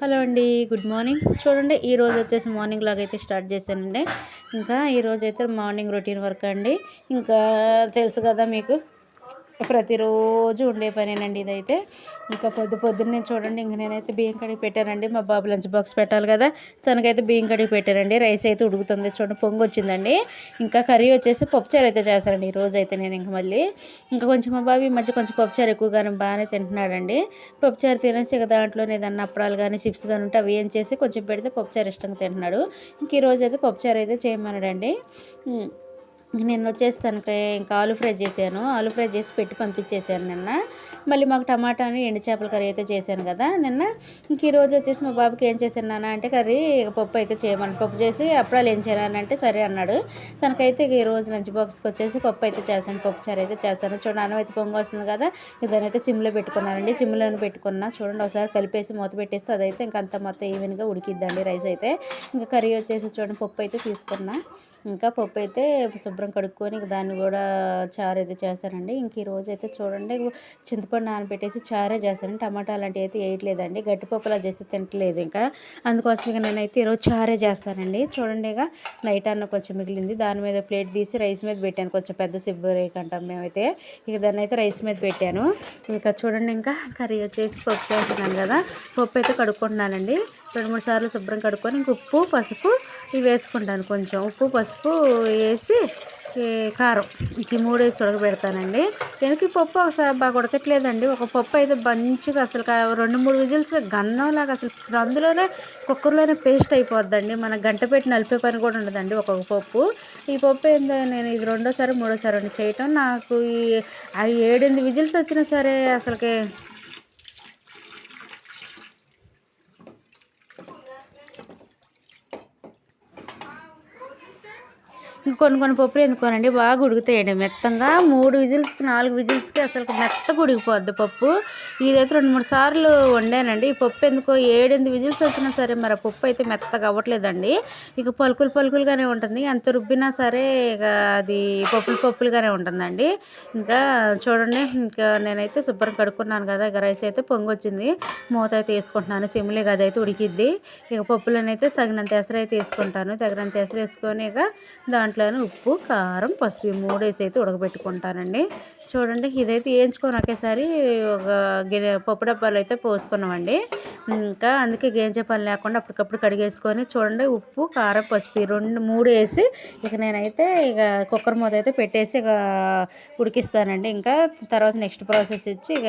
Hello అండి good morning. చూడండి ఈ రోజు వచ్చేసి మార్నింగ్ లాగా అయితే స్టార్ట్ చేశానండి. ఇంకా ఈరోజు అయితే మార్నింగ్ రొటీన్ వర్క్ అండి. ఇంకా తెలుసు కదా మీకు ప్రతిరోజు ఉండే పనేనండి ఇదైతే. ఇంకా పొద్దు పొద్దున్నే చూడండి ఇంక నేనైతే బియ్యం కడిగి పెట్టానండి. మా బాబు లంచ్ బాక్స్ పెట్టాలి కదా తనకైతే బియ్యం కడిగి పెట్టానండి. రైస్ అయితే ఉడుకుతుంది. చూడండి పొంగు వచ్చిందండి. ఇంకా కర్రీ వచ్చేసి పప్పుచారు అయితే చేస్తానండి ఈ రోజు అయితే నేను ఇంక మళ్ళీ. ఇంకా కొంచెం మా బాబు ఈ మధ్య కొంచెం పప్పుచారు ఎక్కువగానే బాగానే తింటున్నాడండి. పప్పుచారు తినేసి ఇక దాంట్లోనే ఏదన్నా అప్పడాలు కానీ చిప్స్ కానీ ఉంటే అవి ఏం చేసి కొంచెం పెడితే పప్పుచారు ఇష్టంగా తింటున్నాడు. ఇంక ఈరోజు అయితే పప్పుచారు అయితే చేయమన్నాడండి. నేను వచ్చేసి తనకి ఇంకా ఆలు ఫ్రై చేశాను. ఆలు ఫ్రై చేసి పెట్టి పంపించేశాను నిన్న. మళ్ళీ మాకు టమాటాని ఎండు చేపల కర్రీ అయితే చేశాను కదా నిన్న. ఇంక ఈరోజు వచ్చేసి మా బాబుకి ఏం చేశాను నాన్న అంటే కర్రీ పప్పు అయితే చేయమని పప్పు చేసి అప్పుడాలు ఏం చేయాలని అంటే సరే అన్నాడు. తనకైతే ఈ రోజు లంచ్ బాక్స్కి వచ్చేసి పప్పు అయితే చేశాను పప్పు చారు అయితే చేస్తాను. చూడండి అన్నం అయితే పొంగు వస్తుంది కదా ఇక దాని అయితే సిమ్లో పెట్టుకున్నానండి. సిమ్లోనే పెట్టుకున్నా. చూడండి ఒకసారి కలిపేసి మూత పెట్టేస్తే అదైతే ఇంకంత అంత మొత్తం ఈవెన్గా ఉడికిద్దండి రైస్ అయితే. ఇంకా కర్రీ వచ్చేసి చూడండి పప్పు అయితే తీసుకున్నా. ఇంకా పప్పు అయితే శుభ్రం కడుక్కొని దాన్ని కూడా చారు అయితే చేశానండి. ఇంక ఈ రోజు అయితే చూడండి చింతపండు నానబెట్టేసి చారే చేశాను టమాటా అలాంటివి అయితే వేయట్లేదండి గట్టిపప్పులా చేసి తింటలేదు ఇంకా. అందుకోసం ఇక నేనైతే ఈరోజు చారే చేస్తానండి. చూడండి ఇక నైట్ అన్న కొంచెం మిగిలింది. దాని మీద ప్లేట్ తీసి రైస్ మీద పెట్టాను. కొంచెం పెద్ద సిబ్బు రేకంటాం మేమైతే. ఇక దాన్ని అయితే రైస్ మీద పెట్టాను. ఇంకా చూడండి ఇంకా కర్రీ వచ్చేసి పప్పు చేస్తున్నాను కదా. పప్పు అయితే కడుక్కుంటున్నానండి. రెండు మూడు సార్లు శుభ్రం కడుక్కొని ఇంక ఉప్పు పసుపు ఇవి వేసుకుంటాను కొంచెం. ఉప్పు పసుపు వేసి కారం. ఇంక ఈ మూడు వేసి ఉడకబెడతానండి. ఎందుకు ఈ పప్పు ఒకసారి బాగా ఉడకట్లేదండి? ఒక పప్పు అయితే మంచిగా అసలు రెండు మూడు విజిల్స్ గన్నంలాగా అసలు అందులోనే కుక్కర్లోనే పేస్ట్ అయిపోద్దండి. మన గంట పెట్టి నలిపే పని కూడా ఉండదండి ఒక్కొక్క పప్పు. ఈ పప్పు ఏందో నేను ఇది రెండోసారి మూడోసారి చేయటం నాకు ఈ ఏడెనిమిది విజిల్స్ వచ్చినా సరే అసలుకి కొన్ని కొన్ని పప్పులు ఎందుకోనండి బాగా ఉడుకుతాయండి. మెత్తంగా మూడు విజిల్స్కి నాలుగు విజిల్స్కి అసలు మెత్తగా ఉడికిపోద్ది పప్పు. ఇదైతే రెండు మూడు సార్లు వండానండి. ఈ పప్పు ఎందుకో ఏడెనిమిది విజిల్స్ వచ్చినా సరే మరి ఆ పప్పు అయితే మెత్తగా అవ్వట్లేదండి. ఇక పలుకులు పలుకులుగానే ఉంటుంది. ఎంత రుబ్బినా సరే ఇక అది పప్పులు పప్పులుగానే ఉంటుందండి. ఇంకా చూడండి ఇంకా నేనైతే శుభ్రం కడుక్కున్నాను కదా ఇక రైస్ అయితే పొంగి వచ్చింది మూత అయితే వేసుకుంటున్నాను. సిమ్లే కదా అయితే ఉడికిద్ది. ఇక పప్పులోనైతే తగినంత ఎసరు అయితే వేసుకుంటాను. తగినంత ఎసరు వేసుకొని ఇక దాంట్లో దాంట్లోనే ఉప్పు కారం పసుపు మూడు వేసి అయితే ఉడకబెట్టుకుంటానండి. చూడండి ఇదైతే వేయించుకొని ఒకేసారి ఒక గిన్నె పప్పు డబ్బాలు అయితే పోసుకున్నామండి. ఇంకా అందుకే గేంచే పని లేకుండా అప్పటికప్పుడు కడిగేసుకొని చూడండి ఉప్పు కారం పసుపు రెండు మూడు వేసి ఇక నేనైతే ఇక కుక్కర్ మూత అయితే పెట్టేసి ఇక ఉడికిస్తానండి. ఇంకా తర్వాత నెక్స్ట్ ప్రాసెస్ ఇచ్చి ఇక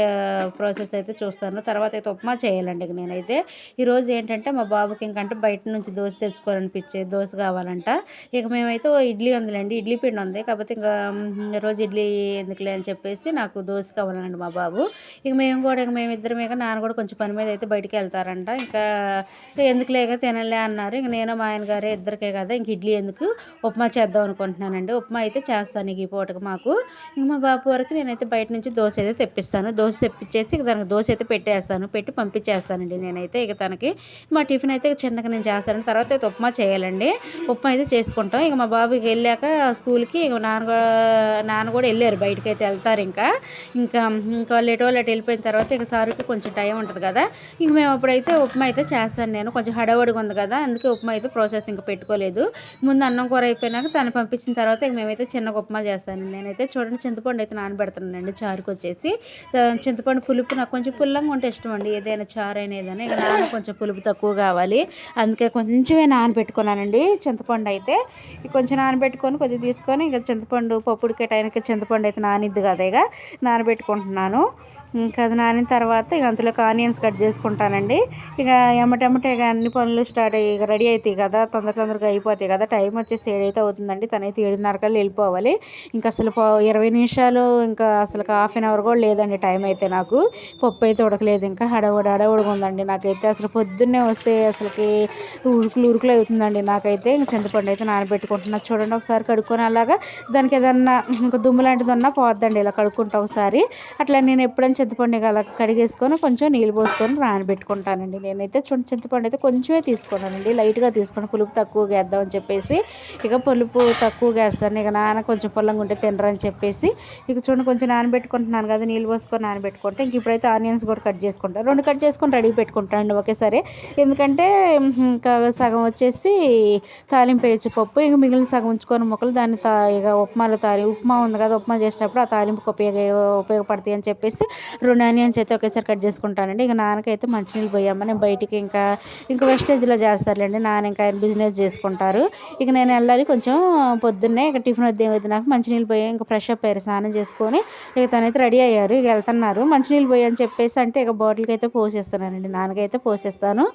ప్రాసెస్ అయితే చూస్తాను. తర్వాత అయితే ఉప్మా చేయాలండి ఇక నేనైతే. ఈరోజు ఏంటంటే మా బాబుకి ఇంకంటే బయట నుంచి దోశ తెచ్చుకోవాలనిపించే దోశ కావాలంట. ఇక మేమైతే ఇడ్లీ ఉందిలేండి ఇడ్లీ పిండి ఉంది. కాకపోతే ఇంకా రోజు ఇడ్లీ ఎందుకులే అని చెప్పేసి నాకు దోశ కావాలండి మా బాబు. ఇక మేము కూడా ఇక మేమిద్దరం ఇక నాన్న కూడా కొంచెం పని మీద అయితే బయటికి వెళ్తారంట. ఇంకా ఎందుకులే ఇక తినలే అన్నారు. ఇంక నేను మా ఆయన గారే ఇద్దరికే కదా ఇంక ఇడ్లీ ఎందుకు ఉప్మా చేద్దాం అనుకుంటున్నానండి. ఉప్మా అయితే చేస్తాను ఇక ఈ పూటకి మాకు. ఇంక మా బాబు వరకు నేనైతే బయట నుంచి దోశ అయితే తెప్పిస్తాను. దోశ తెప్పించేసి ఇక దానికి దోశ అయితే పెట్టేస్తాను. పెట్టి పంపించేస్తానండి నేనైతే. ఇక తనకి మా టిఫిన్ అయితే చిన్నగా నేను చేస్తాను తర్వాత అయితే ఉప్మా చేయాలండి. ఉప్మా అయితే చేసుకుంటాం. ఇక మా బాబు స్కూల్కి వెళ్ళాక స్కూల్కి నాన్న కూడా- నాన్న కూడా వెళ్ళారు బయటకి అయితే వెళ్తారు ఇంకా. ఇంకా ఇంకా వాళ్ళు ఎటు వెళ్ళిపోయిన తర్వాత ఇంకా సారుకి కొంచెం టైం ఉంటుంది కదా. ఇంక మేము అప్పుడైతే ఉప్మా అయితే చేస్తాను నేను. కొంచెం హడావడిగా ఉంది కదా అందుకే ఉప్మా అయితే ప్రాసెస్ ఇంకా పెట్టుకోలేదు. ముందు అన్నం కూర అయిపోయినాక తను పంపించిన తర్వాత ఇంక మేమైతే చిన్నగా ఉప్మా చేస్తాను. నేనైతే చూడండి చింతపండు అయితే నానబెడుతున్నానండి చారుకు వచ్చేసి. చింతపండు పులుపు నాకు కొంచెం పుల్లంగా ఉంటే ఇష్టం అండి. ఏదైనా చారు అయినా ఏదైనా. ఇక నాన్న కొంచెం పులుపు తక్కువ కావాలి. అందుకే కొంచెమే నానబెట్టుకున్నానండి చింతపండు అయితే. కొంచెం నానబెట్టుకొని కొద్దిగా తీసుకొని ఇక చింతపండు పప్పుడు ఉడికే టైంకి చింతపండు అయితే నానిద్ది కదా ఇక. నానబెట్టుకుంటున్నాను. ఇంకా అది నానిన తర్వాత ఇక అందులోకి ఆనియన్స్ కట్ చేసుకుంటానండి. ఇక ఎమ్మటెమ్మటే ఇక అన్ని పనులు స్టార్ట్ అయ్యి ఇక రెడీ అవుతాయి కదా. తొందర తొందరగా అయిపోతాయి కదా. టైం వచ్చేసి ఏడైతే అవుతుందండి. తనైతే ఏడున్నర కల్లా వెళ్ళిపోవాలి. ఇంకా అసలు పో- ఇరవై నిమిషాలు ఇంకా అసలు హాఫ్ అన్ అవర్ కూడా లేదండి టైం అయితే నాకు. పప్పు అయితే ఉడకలేదు. ఇంకా హడవడి హడవడిగా ఉందండి నాకైతే. అసలు పొద్దున్నే వస్తే అసలుకి ఉరుకులు ఉరుకులు అవుతుందండి నాకైతే. ఇంక చింతపండు అయితే నానబెట్టుకుంటున్నా చూడండి. చూడండి ఒకసారి కడుక్కొని అలాగా దానికి ఏదన్నా ఇంకా దుమ్ము లాంటిది ఉన్నా పోద్దండి ఇలా కడుక్కుంటా ఒకసారి. అట్లా నేను ఎప్పుడైనా చింతపండు అలా కడిగేసుకొని కొంచెం నీళ్ళు పోసుకొని నానబెట్టుకుంటానండి నేనైతే చూడండి చింతపండు అయితే కొంచెమే తీసుకున్నానండి. లైట్గా తీసుకొని పులుపు తక్కువగా వేద్దామని చెప్పేసి ఇక పులుపు తక్కువగా వేస్తాను. ఇక నాన్న కొంచెం పొల్లంగా ఉంటే తినరని చెప్పేసి ఇక చూడండి కొంచెం నానబెట్టుకుంటున్నాను కదా నీళ్ళు పోసుకొని నానబెట్టుకుంటే ఇంక ఇప్పుడైతే ఆనియన్స్ కూడా కట్ చేసుకుంటాను రెండు కట్ చేసుకొని రెడీ పెట్టుకుంటాను ఒకేసారి. ఎందుకంటే ఇంకా సగం వచ్చేసి తాలింపు వేయచ్చు పప్పు ఇంక మిగిలిన సగం ఉంచుకొని మొక్కలు దాన్ని తా ఇక ఉప్మాలు తాలి ఉప్మా ఉంది కదా ఉప్మా చేసినప్పుడు ఆ తాలింపుకి ఉపయోగ ఉపయోగపడతాయి అని చెప్పేసి రెండు ఆనియన్స్ అయితే ఒకేసారి కట్ చేసుకుంటానండి. ఇక నాన్నకైతే మంచినీళ్ళు పోయామని బయటికి ఇంకా ఇంకా వెస్టేజ్లో చేస్తారులేండి. నాన్న ఇంకా ఆయన బిజినెస్ చేసుకుంటారు. ఇక నేను వెళ్ళాలి కొంచెం పొద్దున్నే. ఇక టిఫిన్ వద్ద ఏమైతే నాకు మంచినీళ్ళు పోయి ఇంకా ఫ్రెష్ అప్ అయ్యారు. స్నానం చేసుకొని ఇక తనైతే రెడీ అయ్యారు. ఇక వెళ్తున్నారు. మంచినీళ్ళు పోయి అని చెప్పేసి అంటే ఇక బాటిల్కి అయితే పోసేస్తానండి నాన్నకైతే పోసేస్తాను.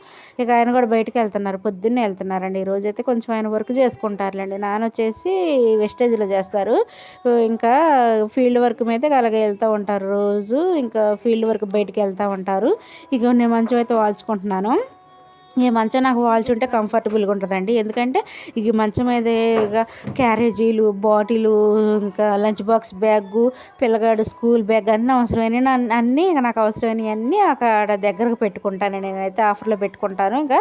ఇక ఆయన కూడా బయటకు వెళ్తున్నారు. పొద్దున్నే వెళ్తున్నారండి. ఈ అయితే కొంచెం ఆయన వర్క్ చేసుకుంటారులేండి. నాన్న వచ్చేసి వెస్టేజ్లో చేస్తారు. ఇంకా ఫీల్డ్ వర్క్ మీద అలాగే వెళ్తూ ఉంటారు రోజు. ఇంకా ఫీల్డ్ వర్క్ బయటికి వెళ్తూ ఉంటారు. ఇక నేను మంచిగా అయితే వాల్చుకుంటున్నాను. ఈ మంచం నాకు వాల్చి ఉంటే కంఫర్టబుల్గా ఉంటుందండి. ఎందుకంటే ఈ మంచం మీద ఇక క్యారేజీలు బాటిలు ఇంకా లంచ్ బాక్స్ బ్యాగ్ పిల్లగాడు స్కూల్ బ్యాగ్ అన్నీ అవసరమైన అన్నీ ఇక నాకు అవసరమైనవి అన్నీ అక్కడ దగ్గరకు పెట్టుకుంటాను. నేనైతే ఆఫర్లో పెట్టుకుంటాను. ఇంకా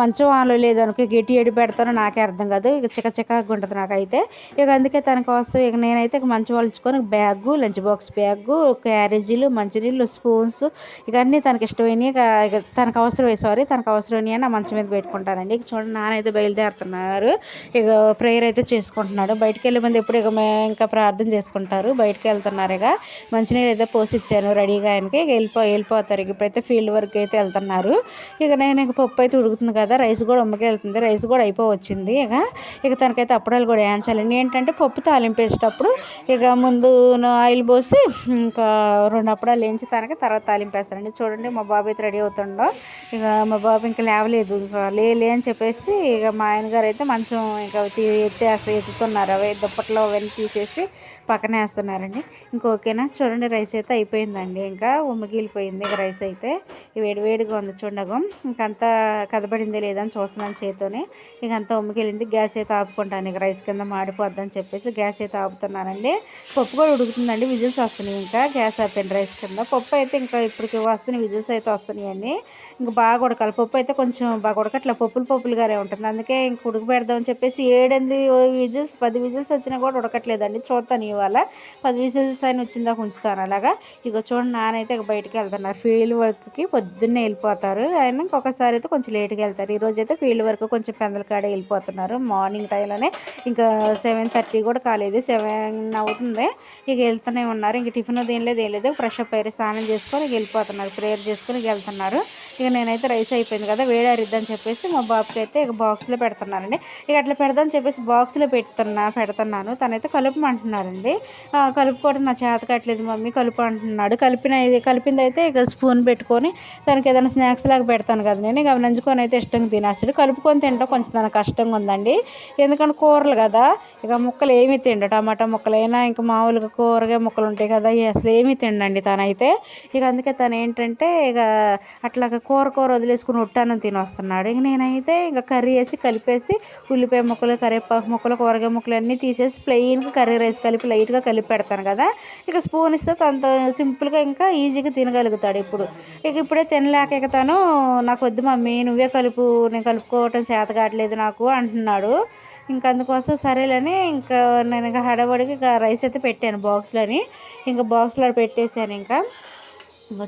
మంచం ఆలో లేదనుకో గట్టి ఎడి పెడతానో నాకే అర్థం కాదు. ఇక చిక్క చిక్కగా ఉంటుంది నాకైతే. ఇక అందుకే తన కోసం ఇక నేనైతే ఇక మంచం వాల్చుకొని బ్యాగు లంచ్ బాక్స్ బ్యాగు క్యారేజీలు మంచినీళ్ళు స్పూన్స్ ఇక అన్నీ తనకి ఇష్టమైనవి ఇక తనకు అవసరమై సారీ తనకు అవసరమైనవి అని మంచం మీద పెట్టుకుంటానండి. ఇక చూడండి నానైతే బయలుదేరుతున్నారు. ఇక ప్రేయర్ అయితే చేసుకుంటున్నాడు. బయటకు వెళ్ళే ముందు ఎప్పుడు ఇక ఇంకా ప్రార్థన చేసుకుంటారు. బయటకు వెళ్తున్నారు ఇక. మంచినీళ్ళు అయితే పోసి ఇచ్చాను రెడీగా ఆయనకి. ఇక వెళ్ళిపో వెళ్ళిపోతారు. ఇక ఇప్పుడైతే ఫీల్డ్ వర్క్ అయితే వెళ్తున్నారు. ఇక నేను ఇక పప్పు అయితే ఉడుకుతుంది కదా. రైస్ కూడా ఉమ్మకి వెళ్తుంది. రైస్ కూడా అయిపోవచ్చింది ఇక. ఇక తనకైతే అప్పుడాలు కూడా వేయించాలండి. ఏంటంటే పప్పు తాలింపు వేసేటప్పుడు ఇక ముందు ఆయిల్ పోసి ఇంకా రెండు అప్పడాలు వేయించి తనకి తర్వాత తాలింపేస్తానండి చూడండి మా బాబు అయితే రెడీ అవుతుండో. ఇక మా బాబు ఇంకా రావలేదు. ఇంకా లేలే అని చెప్పేసి ఇక మా ఆయన గారు అయితే మంచం ఇంకా తీ- ఎత్తేసి ఎత్తుతున్నారు అవే దుప్పట్లో అవన్నీ తీసేసి పక్కన వేస్తున్నారండి ఇంకొకేనా ఓకేనా? చూడండి రైస్ అయితే అయిపోయిందండి. ఇంకా ఉమ్మగిలిపోయింది ఇక రైస్ అయితే. వేడివేడిగా ఉంది చూడగం. ఇంకంతా కదబడింది లేదని చూస్తున్నాను చేతితోనే. ఇంకంతా ఉమ్మగిలింది. గ్యాస్ అయితే ఆపుకుంటాను ఇక రైస్ కింద మాడిపోద్దని చెప్పేసి గ్యాస్ అయితే ఆపుతున్నానండి. పప్పు కూడా ఉడుకుతుందండి. విజిల్స్ వస్తున్నాయి ఇంకా. గ్యాస్ ఆపాను రైస్ కింద. పప్పు అయితే ఇంకా ఇప్పటికి వస్తున్నాయి. విజిల్స్ అయితే వస్తున్నాయండి. ఇంకా బాగా ఉడకాలి. పప్పు అయితే కొంచెం బాగా ఉడకట్లే పప్పులు పప్పులుగానే ఉంటుంది. అందుకే ఇంక ఉడక పెడదామని చెప్పేసి ఏడెనిమిది విజిల్స్ పది విజిల్స్ వచ్చినా కూడా ఉడకట్లేదండి. చూస్తాను ఇవాళ పది విజిల్స్ అయిన వచ్చిందాక ఉంచుతాను. అలాగా ఇక చూడండి నానైతే ఇక బయటికి వెళ్తున్నారు. ఫీల్డ్ వర్క్కి పొద్దున్నే వెళ్ళిపోతారు. ఆయన ఇంకొకసారి అయితే కొంచెం లేట్గా వెళ్తారు. ఈరోజు అయితే ఫీల్డ్ వర్క్ కొంచెం పెందల కాడే వెళ్ళిపోతున్నారు. మార్నింగ్ టైంలోనే ఇంకా సెవెన్ థర్టీ కూడా కాలేదు. సెవెన్ అవుతుంది. ఇక వెళ్తూనే ఉన్నారు. ఇంక టిఫిన్ ఏం లేదు ఏం లేదు. ఫ్రెష్ అప్ అయ్యి స్నానం చేసుకొని వెళ్ళిపోతున్నారు. ప్రేయర్ చేసుకొని వెళ్తున్నారు. ఇక నేనైతే రైస్ అయిపోయింది కదా వేడారిద్దని చెప్పేసి మా బాబుకి అయితే ఇక బాక్స్లో పెడుతున్నానండి. ఇక అట్లా పెడదామని చెప్పేసి బాక్స్లో పెడుతున్నా పెడుతున్నాను. తనైతే కలుపమంటున్నారండి. ఆ, కలుపుకోవడం నా చేత కట్టలేదు మమ్మీ కలుపు అంటున్నాడు. కలిపిన కలిపింది అయితే ఇక స్పూన్ పెట్టుకొని తనకి ఏదైనా స్నాక్స్ లాగా పెడతాను కదా నేను ఇక నంచుకొని అయితే ఇష్టంగా తినేస్తాడు. కలుపుకొని తింటాం కొంచెం తన కష్టంగా ఉందండి. ఎందుకంటే కూరలు కదా ఇక ముక్కలు ఏమీ తిండు. టమాటా ముక్కలైనా ఇంకా మామూలుగా కూరగాయ ముక్కలు ఉంటాయి కదా అసలు ఏమీ తిండండి తనైతే. ఇక అందుకే తను ఏంటంటే ఇక అట్లా కూర కూర వదిలేసుకుని ఉట్టానం తినొస్తున్నాడు. ఇక నేనైతే ఇక కర్రీ వేసి కలిపేసి ఉల్లిపాయ ముక్కలు కరివేపాకు ముక్కలు కూరగాయ ముక్కలు అన్నీ తీసేసి ప్లెయిన్గా కర్రీ రైస్ కలిపి లైట్గా కలిపి పెడతాను కదా ఇక స్పూన్ ఇస్తే తనతో సింపుల్గా ఇంకా ఈజీగా తినగలుగుతాడు ఇప్పుడు. ఇక ఇప్పుడే తినలేక ఇక తను నాకు వద్దు మమ్మీ నువ్వే కలుపు నేను కలుపుకోవటం చేత కావట్లేదు నాకు అంటున్నాడు. ఇంకా అందుకోసం సరేలని ఇంకా నేను ఇంకా హడబడికి ఇంకా రైస్ అయితే పెట్టాను బాక్స్లోని. ఇంకా బాక్స్లో పెట్టేశాను ఇంకా.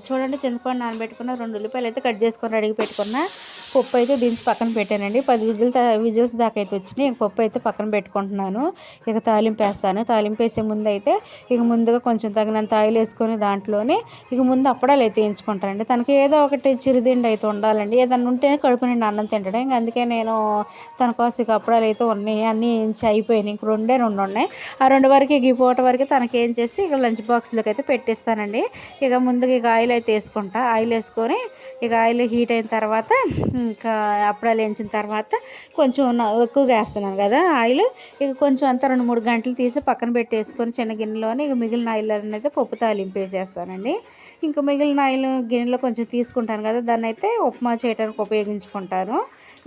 చూడండి చింతపండు నానబెట్టుకున్న రెండు ఉల్లిపాయలు అయితే కట్ చేసుకొని రెడీగా పెట్టుకున్నా. పప్పు అయితే దించి పక్కన పెట్టానండి. పది విజిల్ విజిల్స్ దాకా అయితే వచ్చినాయి. ఇంక పప్పు అయితే పక్కన పెట్టుకుంటున్నాను. ఇక తాలింపు వేస్తాను. తాలింపు వేసే ముందు అయితే ఇక ముందుగా కొంచెం తగినంత ఆయిల్ వేసుకొని దాంట్లోనే ఇక ముందు అప్పడాలు అయితే వేయించుకుంటానండి. తనకి ఏదో ఒకటి చిరుదిండి అయితే ఉండాలండి. ఏదన్నా ఉంటేనే కడుపు నిండి అన్నం తింటాడు. ఇంక అందుకే నేను తన కోసం ఇక అప్పడాలు అయితే ఉన్నాయి. అన్నీ వేయించి అయిపోయినాయి. ఇంక రెండే రెండు ఉన్నాయి. ఆ రెండు వరకు ఇక ఈ పూట వరకు తనకి ఏం చేసి ఇక లంచ్ బాక్స్లోకి అయితే పెట్టేస్తానండి. ఇక ముందుగా ఇక ఆయిల్ అయితే వేసుకుంటా. ఆయిల్ వేసుకొని ఇక ఆయిల్ హీట్ అయిన తర్వాత ఇంకా అప్పడాలు వేయించిన తర్వాత కొంచెం ఎక్కువగా వేస్తున్నాను కదా ఆయిల్. ఇక కొంచెం అంతా రెండు మూడు గంటలు తీసి పక్కన పెట్టేసుకొని చిన్న గిన్నెలోని ఇక మిగిలిన ఆయిల్ అనేది పప్పు తాలింపు వేసేస్తానండి. ఇంకా మిగిలిన ఆయిల్ గిన్నెలో కొంచెం తీసుకుంటాను కదా దాన్ని అయితే ఉప్మా చేయడానికి ఉపయోగించుకుంటాను.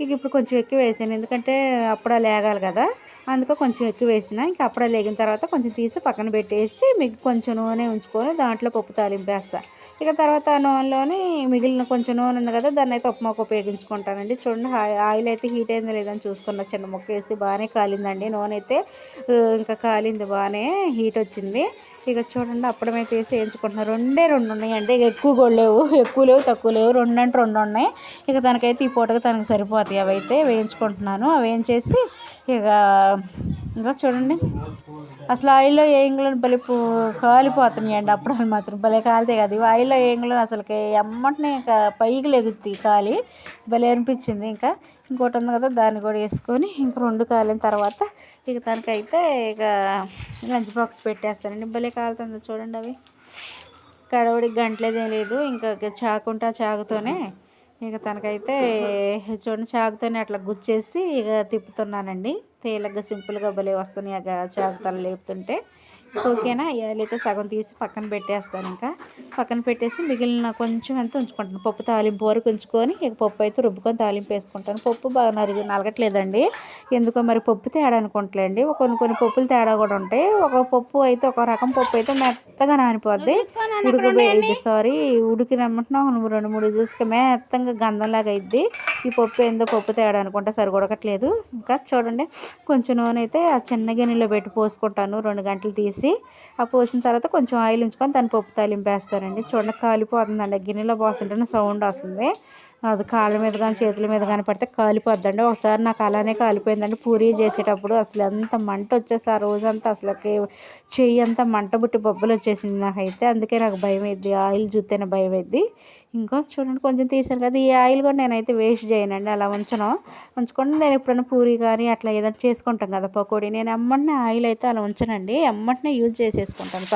ఇక ఇప్పుడు కొంచెం ఎక్కువ వేసాను. ఎందుకంటే అప్పుడే లేగాలి కదా. అందుకే కొంచెం ఎక్కువ వేసిన ఇంకా అప్పుడే లేగిన తర్వాత కొంచెం తీసి పక్కన పెట్టేసి మీకు కొంచెం నూనె ఉంచుకొని దాంట్లో పప్పు తాలింపేస్తా ఇక తర్వాత ఆ నూనెలోని మిగిలిన కొంచెం నూనె ఉంది కదా దాన్ని అయితే ఉప్మాకు ఉపయోగించుకుంటానండి. చూడండి ఆయిల్ అయితే హీట్ అయిందో లేదని చూసుకున్న. చిన్న ముక్క వేసి బాగానే కాలిందండి. నూనె అయితే ఇంకా కాలింది బాగానే హీట్ వచ్చింది. ఇక చూడండి అప్పుడమైతే వేసి వేయించుకుంటున్నా రెండే రెండు ఉన్నాయండి. ఇక ఎక్కువ కూడా లేవు. ఎక్కువ లేవు తక్కువ లేవు. రెండు అంటే రెండు ఉన్నాయి. ఇక తనకైతే ఈ పూటకి తనకు సరిపోతాయి. అవి అయితే వేయించుకుంటున్నాను. అవి వేయించేసి ఇక ఇంకా చూడండి. అసలు ఆయిల్లో ఏంగులను భలే పో కాలిపోతున్నాయండి అప్పుడు మాత్రం. భలే కాలితే కదా. ఇవి ఆయిల్లో ఏంగులను అసలుకి ఎమ్మటనే ఇంకా పైకి లెగుద్ది కాలి. భలే అనిపించింది ఇంకా. ఇంకోటి ఉంది కదా దాన్ని కూడా వేసుకొని ఇంక రెండు కాలిన తర్వాత ఇక తనకైతే ఇక లంచ్ బాక్స్ పెట్టేస్తానండి. భలే కాలుతుంది చూడండి అవి. కడవడికి గంటలేదేం లేదు. ఇంకా చాకుంటా చాకుతోనే ఇక తనకైతే చూడండి చాకుతోనే అట్లా గుచ్చేసి ఇక తిప్పుతున్నానండి. తేలిగ్గా సింపుల్గా భలే వస్తున్నాయి ఆ జాగ్రత్తలు లేపుతుంటే. ఓకేనా? ఇవాళైతే సగం తీసి పక్కన పెట్టేస్తాను ఇంకా. పక్కన పెట్టేసి మిగిలిన కొంచెం అంతా ఉంచుకుంటాను. పప్పు తాలింపు వరకు ఉంచుకొని ఇక పప్పు అయితే రుబ్బుకొని తాలింపు వేసుకుంటాను. పప్పు బాగా నరిగి నలగట్లేదండి. ఎందుకో మరి పప్పు తేడా అనుకుంటలేండి. కొన్ని కొన్ని పప్పులు తేడా కూడా ఉంటాయి. ఒక పప్పు అయితే ఒక రకం పప్పు అయితే మెత్తగా నానిపోద్ది. ఉడికి సారీ ఉడికినమ్మంటున్నా రెండు మూడు విజిల్స్కి మెత్తంగా గంధంలాగా అయింది ఈ పప్పు ఏందో పప్పు తేడా అనుకుంటా సరిగొడకట్లేదు. ఇంకా చూడండి. కొంచెం నూనె అయితే ఆ చిన్న గిన్నెలో పెట్టి పోసుకుంటాను. రెండు గంటలు తీసి ఆ పోసిన తర్వాత కొంచెం ఆయిల్ ఉంచుకొని దాన్ని పప్పు తాలింపు వేస్తానండి చూడండి కాలిపోతుందండి. గిన్నెలో పోస్తుంటేనే సౌండ్ వస్తుంది. అది కాళ్ళ మీద కానీ చేతుల మీద కానీ పడితే కాలిపోద్దండి. ఒకసారి నాకు అలానే కాలిపోయిందండి. పూరీ చేసేటప్పుడు అసలు ఎంత మంట వచ్చేసి ఆ రోజంతా అసలుకి చెయ్యి అంతా మంట బుట్టి బొబ్బలు వచ్చేసింది నాకైతే. అందుకే నాకు భయం అయింది ఆయిల్ చూస్తేనే భయం అయింది ఇంకా చూడండి కొంచెం తీసాను కదా ఈ ఆయిల్ కూడా నేనైతే వేస్ట్ చేయనండి అలా ఉంచను. ఉంచుకోండి నేను ఎప్పుడైనా పూరి కానీ అట్లా ఏదైనా చేసుకుంటాం కదా పకోడీ. నేను ఎమ్మటనే ఆయిల్ అయితే అలా ఉంచనండి ఎమ్మటనే యూజ్ చేసేసుకుంటాను.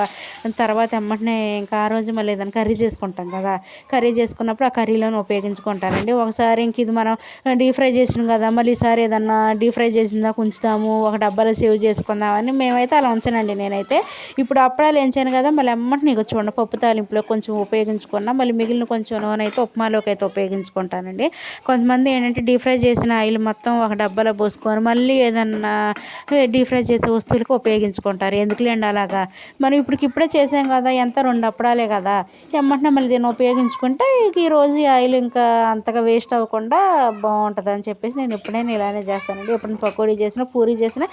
తర్వాత ఎమ్మటనే ఇంకా ఆ రోజు మళ్ళీ ఏదైనా కర్రీ చేసుకుంటాం కదా కర్రీ చేసుకున్నప్పుడు ఆ కర్రీలోనే ఉపయోగించుకుంటానండి. ఒకసారి ఇంక ఇది మనం డీప్ ఫ్రై చేసినాం కదా మళ్ళీ ఈసారి ఏదన్నా డీప్ ఫ్రై చేసిందా ఉంచుతాము ఒక డబ్బాలో సేవ్ చేసుకుందామని మేమైతే అలా ఉంచనండి నేనైతే. ఇప్పుడు అప్పడాలు వేయించాను కదా మళ్ళీ ఎమ్మటనే ఇక చూడండి పప్పు తాలింపులో కొంచెం ఉపయోగించుకున్నా మళ్ళీ మిగిలిన కొంచెం కొంచెం నూనె అయితే ఉప్మాలోకి అయితే ఉపయోగించుకుంటానండి. కొంతమంది ఏంటంటే డీప్ ఫ్రై చేసిన ఆయిల్ మొత్తం ఒక డబ్బాలో పోసుకొని మళ్ళీ ఏదన్నా డీప్ ఫ్రై చేసే వస్తువులకు ఉపయోగించుకుంటారు. ఎందుకులేండి అలాగా? మనం ఇప్పటికి ఇప్పుడే చేసాం కదా ఎంత రెండు అప్పడాలే కదా. ఎమ్మటనే మళ్ళీ దీన్ని ఉపయోగించుకుంటే ఇక ఈ రోజు ఈ ఆయిల్ ఇంకా అంతగా వేస్ట్ అవ్వకుండా బాగుంటుంది అని చెప్పేసి నేను ఎప్పుడైనా ఇలానే చేస్తానండి. ఎప్పుడైనా పకోడీ చేసినా పూరీ చేసినా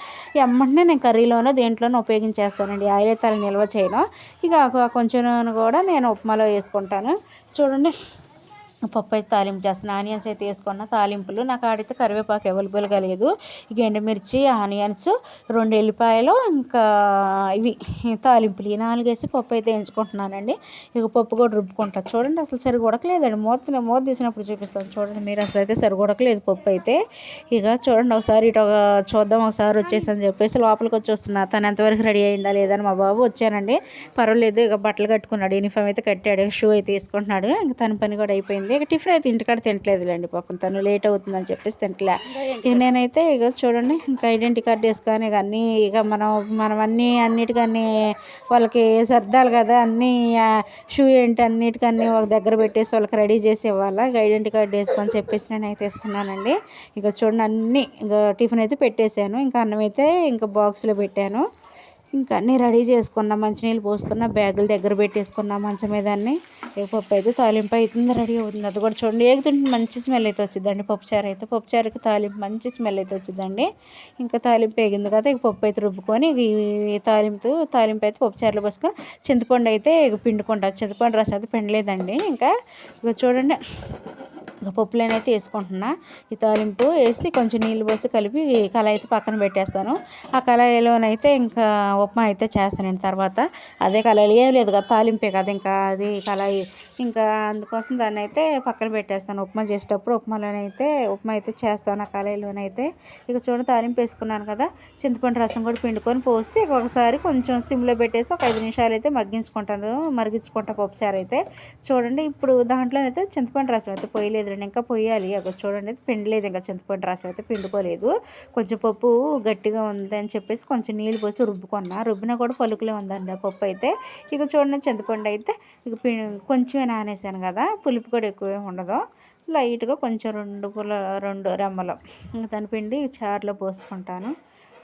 ఎమ్మంటనే నేను కర్రీలోనో దేంట్లోనో ఉపయోగించేస్తానండి. ఆయిల్ అయితే అలా నిల్వ చేయను. ఇక కొంచెం కూడా నేను ఉప్మాలో వేసుకుంటాను. చూడండి. పప్పు అయితే తాలింపు చేస్తాను ఆనియన్స్ అయితే వేసుకున్న తాలింపులు. నాకు ఆడితే కరివేపాకు అవైలబుల్గా లేదు. ఇక ఎండుమిర్చి ఆనియన్స్ రెండు ఎల్లిపాయలు ఇంకా ఇవి తాలింపులు. ఈ నాలుగు వేసి పప్పు అయితే వేయించుకుంటున్నానండి ఇక పప్పు కూడా రుబ్బుకుంటా. చూడండి అసలు సరిగొడకలేదండి. మూత మూత తీసినప్పుడు చూపిస్తాను. చూడండి మీరు అసలు అయితే సరిగొడకలేదు పప్పు అయితే. ఇక చూడండి ఒకసారి ఇటు ఒక చూద్దాం ఒకసారి వచ్చేసి చెప్పేసి లోపలికి వచ్చి వస్తున్నా. తను ఎంతవరకు రెడీ అయిందా లేదని మా బాబు వచ్చానండి పర్వాలేదు ఇక బట్టలు కట్టుకున్నాడు యూనిఫామ్ అయితే కట్టాడు షూ అయితే తీసుకుంటున్నాడు ఇంక తన పని కూడా అయిపోయింది. ఇక టిఫిన్ అయితే ఇంటికాడ తింటలేదులేండి పాపం. తను లేట్ అవుతుందని చెప్పేసి తింటలే ఇక నేనైతే ఇక చూడండి ఇంకా ఐడెంటిటీ కార్డ్ వేసుకొని ఇక అన్నీ ఇక మనం మనం అన్నీ అన్నిటికన్నీ వాళ్ళకి సర్దాలి కదా. అన్నీ షూ ఏంటి అన్నిటికన్నీ ఒక దగ్గర పెట్టేసి వాళ్ళకి రెడీ చేసి ఇవ్వాలా. ఇక ఐడెంటిటీ కార్డ్ వేసుకొని చెప్పేసి నేను అయితే ఇస్తున్నానండి. ఇక చూడండి అన్నీ ఇంకా టిఫిన్ అయితే పెట్టేశాను. ఇంకా అన్నం అయితే ఇంకా బాక్స్లో పెట్టాను. ఇంకా అన్నీ రెడీ చేసుకున్న మంచినీళ్ళు పోసుకున్న బ్యాగులు దగ్గర పెట్టేసుకున్న మంచం మీద అన్నీ. పప్పు అయితే తాలింపు అవుతుంది రెడీ అవుతుంది. అది కూడా చూడండి ఏగుతుంటే మంచి స్మెల్ అయితే వచ్చిందండి. పప్పుచారు అయితే పప్పుచారుకి తాలింపు మంచి స్మెల్ అయితే వచ్చిందండి. ఇంకా తాలింపు వేగింది కదా ఇక పప్పు అయితే రుబ్బుకొని ఈ తాలింపు తాలింపు అయితే పప్పుచారులో పోసుకొని చింతపండు అయితే ఇక పిండుకుంటారు చింతపండు రసం అయితే పిండలేదండి. ఇంకా ఇక చూడండి పప్పులను అయితే వేసుకుంటున్నా. ఈ తాలింపు వేసి కొంచెం నీళ్ళు పోసి కలిపి కళాయి అయితే పక్కన పెట్టేస్తాను. ఆ కళాయిలోనైతే ఇంకా ఉప్మా అయితే చేస్తానండి తర్వాత. అదే కళాయి ఏం లేదు కదా తాలింపే కదా ఇంకా అది కళాయి. ఇంకా అందుకోసం దాన్ని అయితే పక్కన పెట్టేస్తాను. ఉప్మా చేసేటప్పుడు ఉప్మాలోనైతే ఉప్మా అయితే చేస్తాను. ఆ కళాయిలోనైతే. ఇక చూడండి తాలింపు వేసుకున్నాను కదా. చింతపండు రసం కూడా పిండుకొని పోసి ఒకసారి కొంచెం సిమ్లో పెట్టేసి ఒక ఐదు నిమిషాలు అయితే మగ్గించుకుంటాను. మరిగించుకుంటా పప్పుచారు అయితే. చూడండి ఇప్పుడు దాంట్లో అయితే చింతపండు రసం అయితే పోయలేదండి ఇంకా పోయాలి. అక్కడ చూడండి పిండలేదు. ఇంకా చింతపండు రసం అయితే పిండుకోలేదు. కొంచెం పప్పు గట్టిగా ఉంది అని చెప్పేసి కొంచెం నీళ్ళు పోసి రుబ్బుకున్నా. రుబ్బినా కూడా పలుకులే ఉందండి ఆ పప్పు అయితే. ఇక చూడండి చింతపండు అయితే ఇక కొంచెం నానేసాను కదా పులుపు కూడా ఎక్కువే ఉండదు. లైట్గా కొంచెం రెండు పుల రెండు రెమ్మలు. దాని పిండి చారులో పోసుకుంటాను.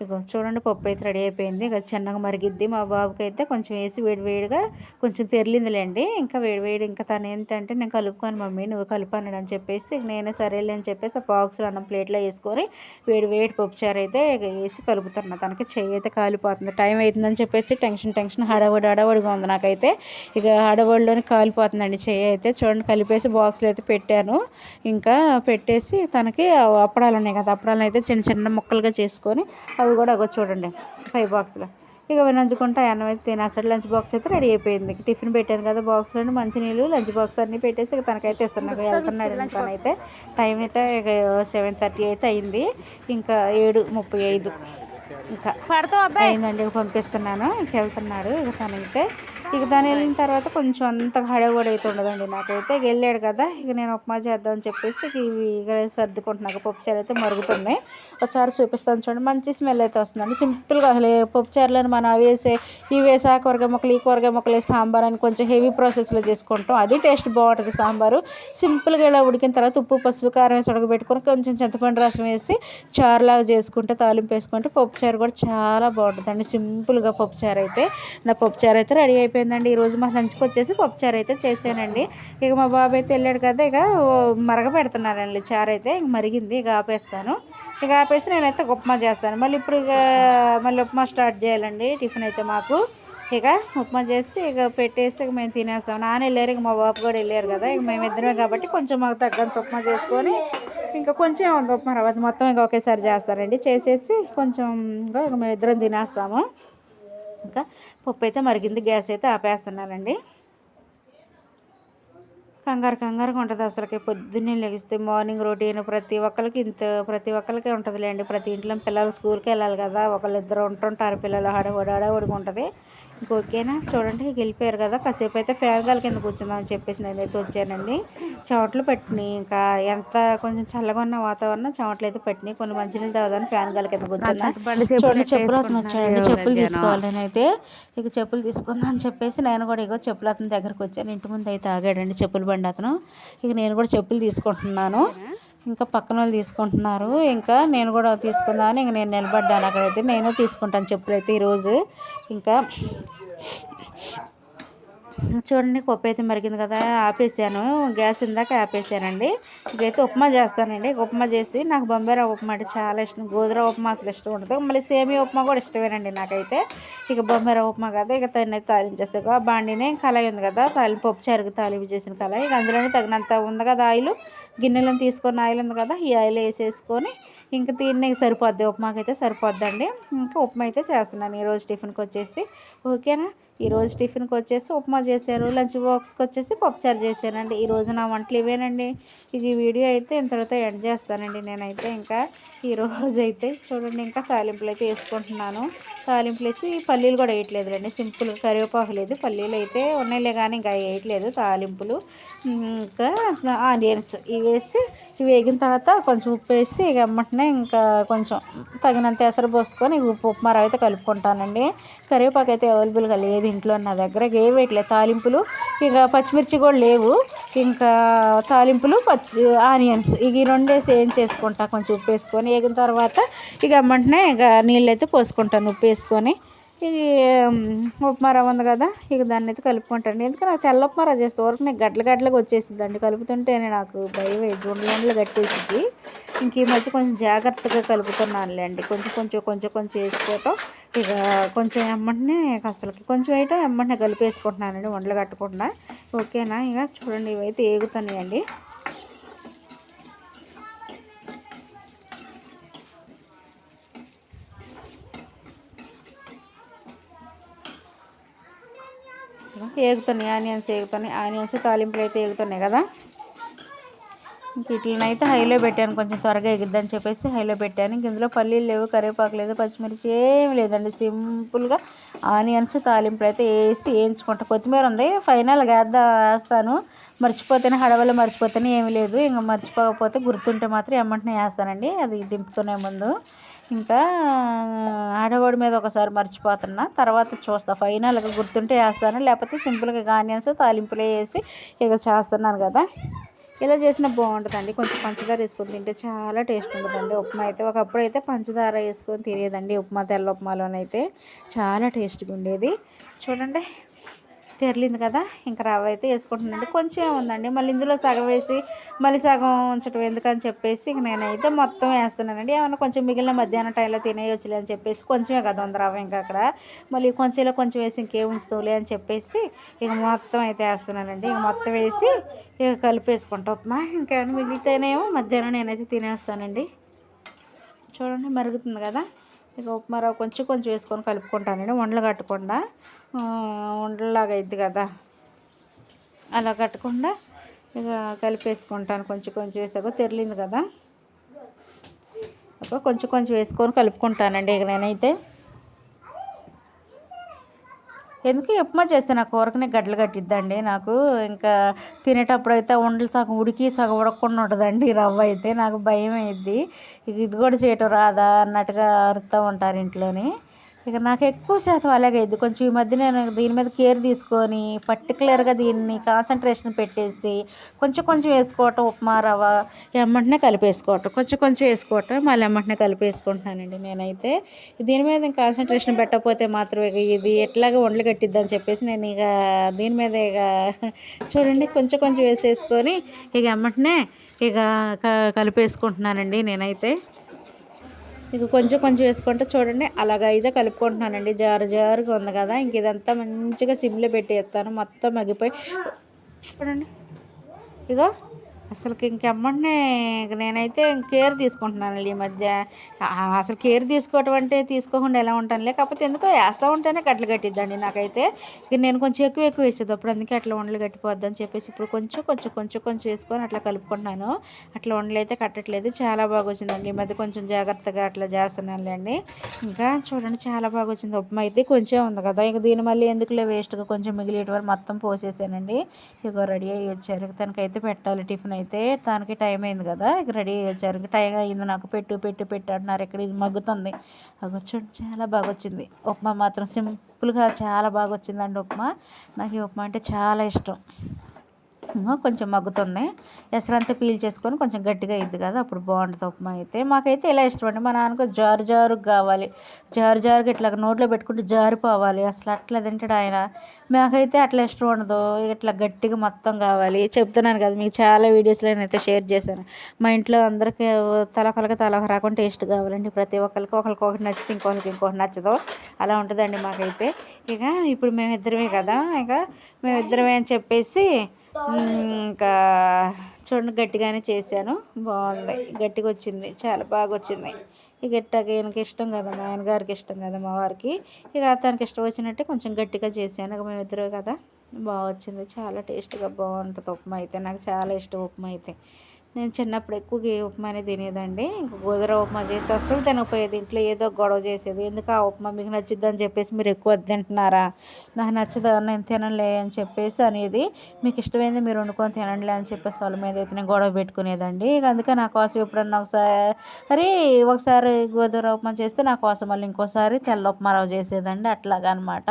ఇగో చూడండి పప్పు అయితే రెడీ అయిపోయింది. ఇక చిన్నగా మరిగిద్ది. మా బాబుకి అయితే కొంచెం వేసి వేడి వేడిగా కొంచెం తెరిలిందిలేండి. ఇంకా వేడి వేడి ఇంకా తను ఏంటంటే నేను కలుపుకొని మమ్మీ నువ్వు కలుపు అని చెప్పేసి నేనే సరేలే అని చెప్పేసి ఆ బాక్స్లో అన్నం ప్లేట్లో వేసుకొని వేడి వేడి పప్పు చారు అయితే ఇక వేసి కలుపుతున్నా. తనకి చెయ్యి అయితే కాలిపోతుంది. టైం అవుతుందని చెప్పేసి టెన్షన్ టెన్షన్ హడవడి హడవడిగా ఉంది నాకైతే. ఇక హడవడిలోనే కాలిపోతుందండి చెయ్యి అయితే. చూడండి కలిపేసి బాక్స్లో అయితే పెట్టాను. ఇంకా పెట్టేసి తనకి అప్పడాలు ఉన్నాయి కదా అప్పడాలు అయితే చిన్న చిన్న ముక్కలుగా చేసుకొని అవి కూడా అగో చూడండి. ఫైవ్ బాక్స్లో ఇక అవి నంచుకుంటా అన్నం అయితే తినేస్తాడు లంచ్ బాక్స్ అయితే రెడీ అయిపోయింది. టిఫిన్ పెట్టాను కదా బాక్స్లో మంచి నీళ్ళు లంచ్ బాక్స్ అన్నీ పెట్టేసి ఇక తనకైతే ఇస్తున్నాను వెళ్తున్నాడు తనైతే టైం అయితే ఇక సెవెన్ థర్టీ అయితే అయింది. ఇంకా ఏడు ముప్పై ఐదు. ఇంకా పడతావు అబ్బాయి. అయిందండి పంపిస్తున్నాను. ఇంక వెళ్తున్నాడు. ఇక తనైతే ఇక దాని వెళ్ళిన తర్వాత కొంచెం అంత హడగొడ అయితే ఉండదండి నాకైతే. ఇక వెళ్ళాడు కదా ఇక నేను ఉప్మా చేద్దామని చెప్పేసి ఇక ఇవి సర్దుకుంటున్నాక పప్పుచారు అయితే మరుగుతున్నాయి. ఒకసారి చూపిస్తాను చూడండి మంచి స్మెల్ అయితే వస్తుందండి. సింపుల్గా అసలు పప్పుచారులను మనం అవి వేసే ఇవి వేసా ఆ కూరగాయ మొక్కలు ఈ కూరగాయ మొక్కలు వేసి సాంబార్ అని కొంచెం హెవీ ప్రాసెస్లో చేసుకుంటాం. అది టేస్ట్ బాగుంటుంది సాంబారు. సింపుల్గా ఇలా ఉడికిన తర్వాత ఉప్పు పసుపు కారం వేసి ఉడకబెట్టుకొని కొంచెం చింతపండు రసం వేసి చారులాగా చేసుకుంటే తాలింపు వేసుకుంటే పప్పుచారు కూడా చాలా బాగుంటుందండి. సింపుల్గా పప్పుచారు అయితే. నా పప్పుచారు అయితే రెడీ అయిపోయింది. అయిపోయిందండి. ఈరోజు మా లంచ్కి వచ్చేసి పప్పుచారు అయితే చేశానండి. ఇక మా బాబు అయితే వెళ్ళాడు కదా ఇక ఓ మరగ పెడుతున్నానండి చారు అయితే. ఇక మరిగింది ఇక ఆపేస్తాను. ఇక ఆపేసి నేనైతే ఉప్మా చేస్తాను. మళ్ళీ ఇప్పుడు ఇక మళ్ళీ ఉప్మా స్టార్ట్ చేయాలండి టిఫిన్ అయితే మాకు. ఇక ఉప్మా చేసి ఇక పెట్టేసి ఇక మేము తినేస్తాం. నాన్న వెళ్ళారు ఇక మా బాబు కూడా వెళ్ళారు కదా ఇక మేము ఇద్దరమే కాబట్టి కొంచెం మాకు తగ్గంత ఉప్మా చేసుకొని ఇంకా కొంచెం ఉంది ఉప్మా రవ్వ మొత్తం ఇంకా ఒకేసారి చేస్తారండి. చేసేసి కొంచెం ఇంకా ఇక మేము ఇద్దరం తినేస్తాము. ఇంకా పప్పు అయితే మరిగింది గ్యాస్ అయితే ఆపేస్తున్నానండి. కంగారు కంగారుగా ఉంటుంది అసలుకి. పొద్దున్నే లెగిస్తే మార్నింగ్ రొటీన్ ప్రతి ఒక్కరికి ఇంత ప్రతి ఒక్కరికి ఉంటుందిలేండి. ప్రతి ఇంట్లో పిల్లలు స్కూల్కి వెళ్ళాలి కదా ఒకళ్ళు ఇద్దరు ఉంటుంటారు పిల్లలు హడవడి హడవడిగా ఉంటుంది. ఓకేనా? చూడండి ఇక వెళ్ళిపోయారు కదా. కాసేపు అయితే ఫ్యాన్ గాలి కింద కూర్చుందామని చెప్పేసి నేనైతే వచ్చానండి. చెమటలు పెట్టినాయి. ఇంకా ఎంత కొంచెం చల్లగా ఉన్న వాతావరణం చెమటలు అయితే పెట్టినాయి. కొన్ని మంచినీళ్ళు తాగుదాని ఫ్యాన్ గాలి కింద కూర్చున్నా. చూడండి చెప్పులు అతను వచ్చాడండి చెప్పులు తీసుకోవాలి నేనైతే. ఇక చెప్పులు తీసుకుందాం అని చెప్పేసి నేను కూడా ఇగో చెప్పులు అతని దగ్గరకు వచ్చాను. ఇంటి ముందు అయితే ఆగాడండి చెప్పులు బండి అతను. ఇక నేను కూడా చెప్పులు తీసుకుంటున్నాను. ఇంకా పక్కన వాళ్ళు తీసుకుంటున్నారు. ఇంకా నేను కూడా తీసుకుందామని ఇంక నేను నిలబడ్డాను. అక్కడైతే నేను తీసుకుంటాను చెప్పులైతే ఈరోజు. ఇంకా చూడండి పప్పు అయితే మరిగింది కదా ఆపేసాను. గ్యాస్ ఇందాక ఆపేసానండి. ఇదైతే ఉప్మా చేస్తానండి. ఉప్మా చేసి నాకు బొంబాయి ఉప్మా అంటే చాలా ఇష్టం. గోధుమ ఉప్మా అసలు ఇష్టం ఉంటుంది మళ్ళీ సేమియా ఉప్మా కూడా ఇష్టమేనండి నాకైతే. ఇక బొంబాయి ఉప్మా కదా ఇక తనైతే తాలించేస్తే ఆ బాండినే కళాయి ఉంది కదా తాలింపు పప్పు చారుకు తాలింపు చేసిన కళాయి. ఇక అందులోనే తగినంత ఉంది కదా ఆయిల్. గిన్నెలను తీసుకొని ఆయిల్ ఉంది కదా ఈ ఆయిల్ వేసేసుకొని ఇంకా దీన్ని సరిపోద్ది. ఉప్మాకైతే సరిపోద్దండి. ఇంకా ఉప్మా అయితే చేస్తున్నాను. ఈరోజు టిఫిన్కి వచ్చేసి. ఓకేనా? ఈరోజు టిఫిన్కి వచ్చేసి ఉప్మా చేశాను లంచ్ బాక్స్కి వచ్చేసి పప్పుచారు చేశానండి. ఈరోజు నా వంటలు ఇవేనండి. ఈ వీడియో అయితే ఇంతటితో ఎండ్ చేస్తానండి నేనైతే. ఇంకా ఈరోజు అయితే చూడండి ఇంకా తాలింపులు అయితే వేసుకుంటున్నాను. తాలింపులు వేసి పల్లీలు కూడా వేయట్లేదు అండి సింపుల్ కరివేపాకు లేదు పల్లీలు అయితే ఉన్నాయిలే కానీ ఇంకా వేయట్లేదు తాలింపులు. ఇంకా ఆనియన్స్ ఇవి వేసి ఇవి వేగిన తర్వాత కొంచెం ఉప్పు వేసి ఇక అమ్మటనే ఇంకా కొంచెం తగినంత ఎసరు పోసుకొని ఉప్పు ఉప్మా అయితే కలుపుకుంటానండి. కరివేపాకు అయితే అవైలబుల్గా లేదు. ఇంట్లో నా దగ్గర ఏవి వేయట్లేదు తాలింపులు? ఇక పచ్చిమిర్చి కూడా లేవు. ఇంకా తాలింపులు పచ్చి ఆనియన్స్. ఇక ఈ రెండేసి ఏం చేసుకుంటా? కొంచెం ఉప్పు వేసుకొని వేగిన తర్వాత ఇక అమ్మంటనే ఇక నీళ్ళు అయితే పోసుకుంటాను ఉప్పు వేసుకొని. ఇది ఉప్మా రవ్వ ఉంది కదా ఇక దాన్ని అయితే కలుపుకుంటాను ఎందుకంటే నాకు తెల్ల ఉప్మా రవ్వ చేస్తే వరకు నాకు గడ్డలు గడ్డలుగా వచ్చేసిందండి కలుపుతుంటేనే నాకు భయం జొండ్లు కట్టేసిద్ది. ఇంక ఈ మధ్య కొంచెం జాగ్రత్తగా కలుపుతున్నానులేండి. కొంచెం కొంచెం కొంచెం కొంచెం వేసుకోవటం. ఇక కొంచెం ఎమ్మంటనే అసలుకి కొంచెం వేయటం ఎమ్మంటనే కలిపేసుకుంటున్నానండి వండలు కట్టకుండా ఓకేనా? ఇక చూడండి ఇవైతే ఏగుతున్నాయండి. ఏగుతున్నాయి ఆనియన్స్ ఏగుతున్నాయి ఆనియన్స్ తాలింపులు అయితే ఏగుతున్నాయి కదా. ఇంకా ఇట్లనైతే హైలో పెట్టాను కొంచెం త్వరగా ఎగిద్దని చెప్పేసి హైలో పెట్టాను. ఇంక ఇందులో పల్లీలు లేవు కరివేపాకు లేదు పచ్చిమిర్చి ఏమి లేదండి. సింపుల్గా ఆనియన్స్ తాలింపులు అయితే వేసి వేయించుకుంటా. కొత్తిమీర ఉంది ఫైనల్గా వేద్దా వేస్తాను. మర్చిపోతేనే హడవలు మర్చిపోతేనే ఏమీ లేదు. ఇంకా మర్చిపోకపోతే గుర్తుంటే మాత్రం ఎమ్మంటనే వేస్తానండి. అది దింపుకునే ముందు. ఇంకా ఆడవాడి మీద ఒకసారి మర్చిపోతున్నా. తర్వాత చూస్తా. ఫైనల్గా గుర్తుంటే వేస్తాను. లేకపోతే సింపుల్గా గానియన్స్ తాలింపులో వేసి ఇక చేస్తున్నాను కదా. ఇలా చేసినా బాగుంటుందండి. కొంచెం పంచదార వేసుకొని తింటే చాలా టేస్ట్ ఉంటుందండి. ఉప్మా అయితే ఒకప్పుడు అయితే పంచదార వేసుకొని తినేదండి. ఉప్మా తెల్ల ఉప్మాలోనైతే చాలా టేస్ట్గా ఉండేది. చూడండి. తెరలింది కదా ఇంకా రవ్వ అయితే వేసుకుంటున్నాండి కొంచెం ఉందండి. మళ్ళీ ఇందులో సగం వేసి మళ్ళీ సగం ఉంచడం ఎందుకని చెప్పేసి ఇంక నేనైతే మొత్తం వేస్తున్నానండి. ఏమన్నా కొంచెం మిగిలిన మధ్యాహ్నం టైంలో తినేయొచ్చులే అని చెప్పేసి కొంచెమే కదా ఉంది రవ్వ ఇంకా అక్కడ. మళ్ళీ కొంచెంలో కొంచెం వేసి ఇంకేం ఉంచుతావులే అని చెప్పేసి ఇక మొత్తం అయితే వేస్తున్నానండి. ఇక మొత్తం వేసి ఇక కలిపేసుకుంటా. ఉప్మా ఇంకేమైనా మిగిలితేనేమో మధ్యాహ్నం నేనైతే తినేస్తానండి. చూడండి మరుగుతుంది కదా. ఇక ఉప్మా రవ్వ కొంచెం కొంచెం వేసుకొని కలుపుకుంటానండి వండలు కట్టకుండా. వండలాగా ఉండలాగా అయింది కదా. అలా కట్టకుండా ఇక కలిపేసుకుంటాను. కొంచెం కొంచెం వేసాక తెరిలింది కదా. ఒక కొంచెం కొంచెం వేసుకొని కలుపుకుంటానండి ఇక నేనైతే. ఎందుకు ఉప్మా చేస్తే నా కూరకనే గడ్డలు కట్టిద్దండి? నాకు ఇంకా తినేటప్పుడు అయితే ఉండలు సగం ఉడికి సగం ఉడకకుండా ఉంటుందండి రవ్వ అయితే. నాకు భయం అయ్యిద్ది. ఇది కూడా చేయటం రాదా అన్నట్టుగా అరుస్తూ ఉంటారు ఇంట్లోని. ఇక నాకు ఎక్కువ శాతం అలాగే అయింది. కొంచెం ఈ మధ్య నేను దీని మీద కేర్ తీసుకొని పర్టికులర్గా దీన్ని కాన్సన్ట్రేషన్ పెట్టేసి కొంచెం కొంచెం వేసుకోవటం ఉప్మా రవ్వ ఎమ్మంటనే కలిపేసుకోవటం. కొంచెం కొంచెం వేసుకోవటం మళ్ళీ ఎమ్మంటనే కలిపేసుకుంటున్నానండి నేనైతే. దీని మీద కాన్సన్ట్రేషన్ పెట్టకపోతే మాత్రం ఇక ఇది ఎట్లాగా వండలు కట్టిద్దని చెప్పేసి నేను ఇక దీని మీద ఇక చూడండి కొంచెం కొంచెం వేసేసుకొని ఇక ఎమ్మంటనే ఇక కలిపేసుకుంటున్నానండి నేనైతే. మీకు కొంచెం కొంచెం వేసుకుంటే చూడండి. అలాగ ఇదే కలుపుకుంటున్నానండి. జారు జారుగా ఉంది కదా ఇంక ఇదంతా మంచిగా సిమ్లో పెట్టేస్తాను. మొత్తం మగ్గిపోయి చూడండి. ఇగో అసలుకి ఇంకెమ్మంటే నేనైతే కేర్ తీసుకుంటున్నాను ఈ మధ్య. అసలు కేర్ తీసుకోవటం అంటే తీసుకోకుండా ఎలా ఉంటానులే కాకపోతే ఎందుకో వేస్తూ ఉంటేనే కట్టలు కట్టిద్దండి నాకైతే. ఇక నేను కొంచెం ఎక్కువ ఎక్కువ వేసేది అప్పుడు అందుకే అట్లా వండలు కట్టిపోద్దని చెప్పేసి ఇప్పుడు కొంచెం కొంచెం కొంచెం కొంచెం వేసుకొని అట్లా కలుపుకుంటున్నాను. అట్లా వండలు అయితే కట్టట్లేదు చాలా బాగా వచ్చిందండి ఈ మధ్య కొంచెం జాగ్రత్తగా అట్లా చేస్తున్నానులేండి ఇంకా చూడండి చాలా బాగా వచ్చింది ఉప్మా అయితే కొంచెం ఉంది కదా. ఇక దీని మళ్ళీ ఎందుకులే వేస్ట్గా కొంచెం మిగిలేటి వరకు మొత్తం పోసేసానండి. ఇక రెడీ అయ్యి వచ్చారు తనకైతే పెట్టాలి టిఫిన్ అయితే తనకి టైం అయింది కదా ఇక రెడీ వచ్చారు టైం అయింది. నాకు పెట్టు పెట్టు పెట్టు అంటున్నారు. ఇక్కడ ఇది మగ్గుతుంది. అది చాలా బాగా వచ్చింది ఉప్మా మాత్రం సింపుల్గా చాలా బాగా వచ్చిందండి ఉప్మా. నాకు ఈ ఉప్మా అంటే చాలా ఇష్టం. కొంచెం మగ్గుతుంది. ఎసరంతా పీల్ చేసుకొని కొంచెం గట్టిగా అయింది కదా అప్పుడు బాగుంటుంది ఉప్మా అయితే. మాకైతే ఇలా ఇష్టం అండి. మా నాన్నకు జారు జారుగా కావాలి. జారు జారుగా ఇట్లా నోట్లో పెట్టుకుంటే జారిపోవాలి. అసలు అట్లా తింటాడు ఆయన. మాకైతే అట్లా ఇష్టం ఉండదు. ఇట్లా గట్టిగా మొత్తం కావాలి. చెప్తున్నాను కదా మీకు చాలా వీడియోస్లో నేనైతే షేర్ చేశాను. మా ఇంట్లో అందరికీ తలకొలకి తలక రాకుండా టేస్ట్ కావాలండి. ప్రతి ఒక్కరికి ఒకరికి ఒకటి నచ్చితే ఇంకొకరికి ఇంకొకటి నచ్చదు. అలా ఉంటుందండి మాకైతే. ఇక ఇప్పుడు మేమిద్దరమే కదా ఇక మేమిద్దరమే అని చెప్పేసి ఇంకా చూడండి గట్టిగానే చేశాను. బాగుంది. గట్టిగా వచ్చింది చాలా బాగా వచ్చింది ఇక ఇట్టాక ఈయనకి ఇష్టం కదా మా ఆయన గారికి ఇష్టం కదా మా వారికి. ఇక తనకి ఇష్టం వచ్చినట్టే కొంచెం గట్టిగా చేశాను. ఇక మేమిద్దరే కదా బాగా వచ్చింది చాలా టేస్ట్గా బాగుంటుంది ఉప్మా అయితే. నాకు చాలా ఇష్టం ఉప్మా అయితే. నేను చిన్నప్పుడు ఎక్కువగా ఈ ఉప్మానే తినేదండి. ఇంకా గోధుర ఉప్మా చేసి అస్సలు తినకపోయేది. ఇంట్లో ఏదో గొడవ చేసేది. ఎందుకు ఆ ఉప్మా మీకు నచ్చిద్దని చెప్పేసి మీరు ఎక్కువ తింటున్నారా? నాకు నచ్చదు నేను తినలే అని చెప్పేసి అనేది మీకు ఇష్టమైంది మీరు వండుకొని తినండి అని చెప్పేసి వాళ్ళ మీద అయితే నేను గొడవ పెట్టుకునేదండి. ఇక అందుకే నా కోసం ఎప్పుడన్నా ఒకసారి ఒకసారి గోధుర ఉప్మా చేస్తే నా కోసం మళ్ళీ ఇంకోసారి తెల్ల ఉప్మా రవ్వ చేసేదండి. అట్లాగనమాట.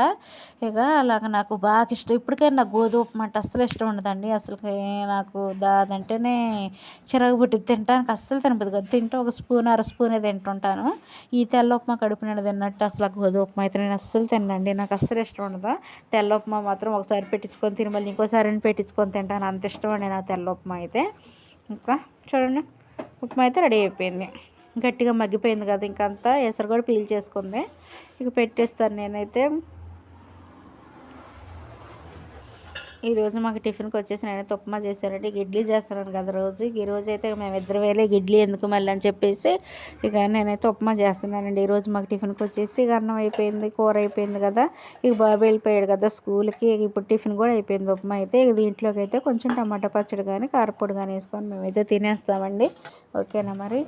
ఇక అలాగ నాకు బాగా ఇష్టం. ఇప్పటికైనా నాకు గోధుమ ఉప్మా అంటే అస్సలు ఇష్టం ఉండదండి. అసలు నాకు దాదంటేనే చిరగ పుట్టి తినడానికి అస్సలు తినపదు కదా. తింటే ఒక స్పూన్ అర స్పూనే తింటుంటాను. ఈ తెల్ల ఉప్మా కడుపు నిండా తిన్నట్టు అసలు గోధుమ ఉప్మా అయితే నేను అస్సలు తినండి నాకు అస్సలు ఇష్టం ఉండదు. తెల్ల ఉప్మా మాత్రం ఒకసారి పెట్టించుకొని తిని మళ్ళీ ఇంకోసారి పెట్టించుకొని తింటాను. అంత ఇష్టం అండి నా తెల్ల ఉప్మా అయితే. ఇంకా చూడండి ఉప్మా అయితే రెడీ అయిపోయింది. గట్టిగా మగ్గిపోయింది కదా ఇంకంతా ఎసరు కూడా పీల్ చేసుకుంది. ఇక పెట్టేస్తాను నేనైతే. ఈరోజు మాకు టిఫిన్కి వచ్చేసి నేనైతే ఉప్మా చేశారంటే ఇడ్లీ చేస్తున్నాను కదా రోజు. ఈ రోజు అయితే మేము ఇద్దరు వేలే ఇడ్లీ ఎందుకు మళ్ళీ అని చెప్పేసి ఇక నేనైతే ఉప్మా చేస్తున్నానండి. ఈరోజు మాకు టిఫిన్కి వచ్చేసి అన్నం అయిపోయింది కూర అయిపోయింది కదా. ఇక బాబు వెళ్ళిపోయాడు కదా స్కూల్కి. ఇప్పుడు టిఫిన్ కూడా అయిపోయింది ఉప్మా అయితే. ఇక దీంట్లోకి అయితే కొంచెం టమాటా పచ్చడి కానీ కారపొడి కానీ వేసుకొని మేమైతే తినేస్తామండి. ఓకేనా మరి?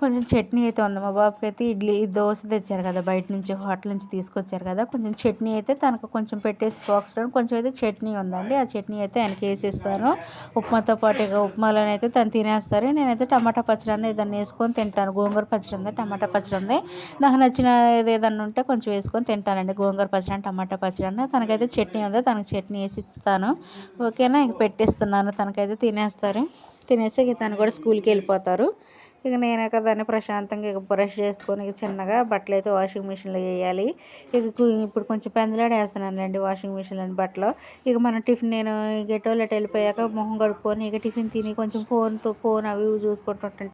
కొంచెం చట్నీ అయితే ఉంది. మా బాబుకి అయితే ఇడ్లీ దోశ తెచ్చారు కదా బయట నుంచి హోటల్ నుంచి తీసుకొచ్చారు కదా. కొంచెం చట్నీ అయితే తనకు కొంచెం పెట్టేసి బాక్స్లో కొంచెం అయితే చట్నీ ఉందండి. ఆ చట్నీ అయితే ఆయనకి వేసిస్తాను. ఉప్మాతో పాటు ఇక ఉప్మాలోనే అయితే తను తినేస్తారు. నేనైతే టమాటా పచ్చడి అనేది ఏదన్నా వేసుకొని తింటాను. గోంగూర పచ్చడి ఉంది? టమాటా పచ్చడి ఉంది. నాకు నచ్చిన ఏదైనా ఏదన్నా ఉంటే కొంచెం వేసుకొని తింటానండి. గోంగూర పచ్చడి టమాటా పచ్చడి అన్న. తనకైతే చట్నీ ఉంది? తనకి చట్నీ వేసి ఇస్తాను. ఓకేనా? ఇంక పెట్టేస్తున్నాను. తనకైతే తినేస్తారు. తినేసి తను కూడా స్కూల్కి వెళ్ళిపోతారు. ఇక నేనే దాన్ని ప్రశాంతంగా ఇక బ్రష్ చేసుకొని ఇక చిన్నగా బట్టలు అయితే వాషింగ్ మిషన్లో వేయాలి. ఇక ఇప్పుడు కొంచెం పెందలాడ వేస్తున్నానండి వాషింగ్ మిషన్లోని బట్టలు. ఇక మన టిఫిన్ నేను ఇక టోయిలెట్ వెళ్ళిపోయాక మొహం కడుక్కొని ఇక టిఫిన్ తిని కొంచెం ఫోన్తో ఫోన్ అవి ఇవి చూసుకుంటుంటే